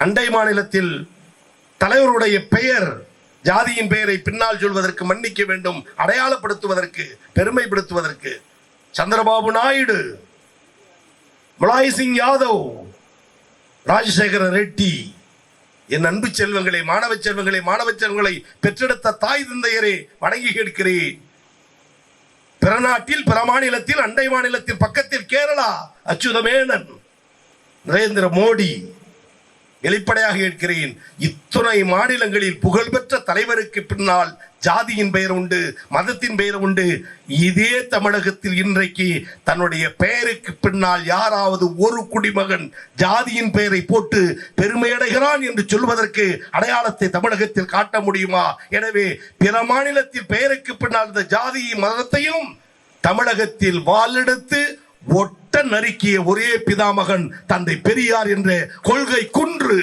அண்டை மாநிலத்தில் தலைவருடைய பெயர் ஜாதியின் பெயரை பின்னால் சொல்வதற்கு மன்னிக்க வேண்டும் அடையாளப்படுத்துவதற்கு பெருமைப்படுத்துவதற்கு சந்திரபாபு நாயுடு முலாய் சிங் யாதவ் ராஜசேகர ரெட்டி என் அன்பு செல்வங்களை மாணவ செல்வங்களை மாணவ செல்வங்களை பெற்றெடுத்த தாய் தந்தையரே வணங்கி கேட்கிறேன். பிற நாட்டில் பிற மாநிலத்தில் அண்டை மாநிலத்தில் பக்கத்தில் கேரளா அச்சுதமேனன் நரேந்திர மோடி வெளிப்படையாக கேட்கிறேன். இத்துணை மாநிலங்களில் புகழ்பெற்ற தலைவருக்கு பின்னால் ஜாதியின் பெயர் உண்டு மதத்தின் பெயர் உண்டு. இதே தமிழகத்தில் இன்றைக்கு தன்னுடைய பெயருக்கு பின்னால் யாராவது ஒரு குடிமகன் ஜாதியின் பெயரை போட்டு பெருமையடைகிறான் என்று சொல்வதற்கு அடையாளத்தை தமிழகத்தில் காட்ட முடியுமா? எனவே பிற மாநிலத்தில் பெயருக்கு பின்னால் இந்த ஜாதியின் மதத்தையும் தமிழகத்தில் வாழெடுத்து ஒட்டு நறுக்கிய ஒரே பிதாமகன் தந்தை பெரியார் என்ற கொள்கை குன்று.